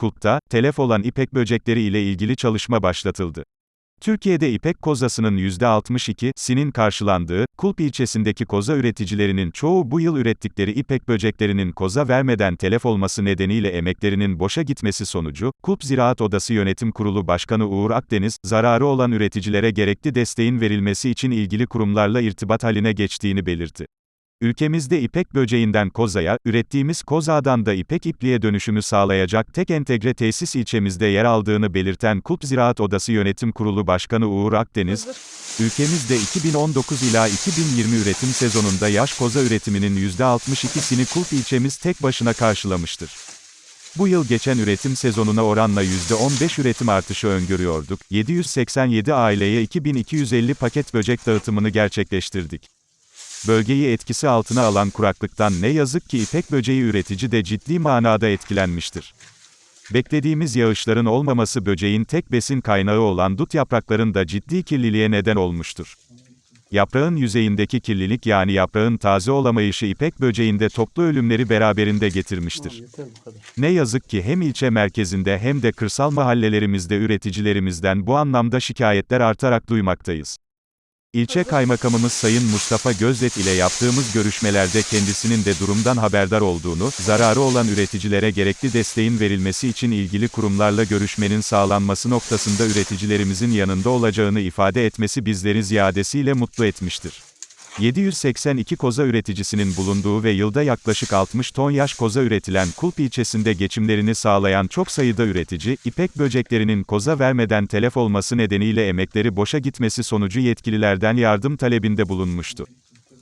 Kulp'ta, telef olan ipek böcekleri ile ilgili çalışma başlatıldı. Türkiye'de ipek kozasının %62'sinin karşılandığı, Kulp ilçesindeki koza üreticilerinin çoğu bu yıl ürettikleri ipek böceklerinin koza vermeden telef olması nedeniyle emeklerinin boşa gitmesi sonucu, Kulp Ziraat Odası Yönetim Kurulu Başkanı Uğur Akdeniz, zararı olan üreticilere gerekli desteğin verilmesi için ilgili kurumlarla irtibat haline geçtiğini belirtti. Ülkemizde ipek böceğinden kozaya, ürettiğimiz kozağdan da ipek ipliğe dönüşümü sağlayacak tek entegre tesis ilçemizde yer aldığını belirten Kulp Ziraat Odası Yönetim Kurulu Başkanı Uğur Akdeniz, ülkemizde 2019 ila 2020 üretim sezonunda yaş koza üretiminin %62'sini Kulp ilçemiz tek başına karşılamıştır. Bu yıl geçen üretim sezonuna oranla %15 üretim artışı öngörüyorduk. 787 aileye 2250 paket böcek dağıtımını gerçekleştirdik. Bölgeyi etkisi altına alan kuraklıktan ne yazık ki ipek böceği üretici de ciddi manada etkilenmiştir. Beklediğimiz yağışların olmaması böceğin tek besin kaynağı olan dut yaprakların da ciddi kirliliğe neden olmuştur. Yaprağın yüzeyindeki kirlilik yani yaprağın taze olamayışı ipek böceğinde toplu ölümleri beraberinde getirmiştir. Ne yazık ki hem ilçe merkezinde hem de kırsal mahallelerimizde üreticilerimizden bu anlamda şikayetler artarak duymaktayız. İlçe Kaymakamımız Sayın Mustafa Gözdet ile yaptığımız görüşmelerde kendisinin de durumdan haberdar olduğunu, zararı olan üreticilere gerekli desteğin verilmesi için ilgili kurumlarla görüşmenin sağlanması noktasında üreticilerimizin yanında olacağını ifade etmesi bizleri ziyadesiyle mutlu etmiştir. 782 koza üreticisinin bulunduğu ve yılda yaklaşık 60 ton yaş koza üretilen Kulp ilçesinde geçimlerini sağlayan çok sayıda üretici, ipek böceklerinin koza vermeden telef olması nedeniyle emekleri boşa gitmesi sonucu yetkililerden yardım talebinde bulunmuştu.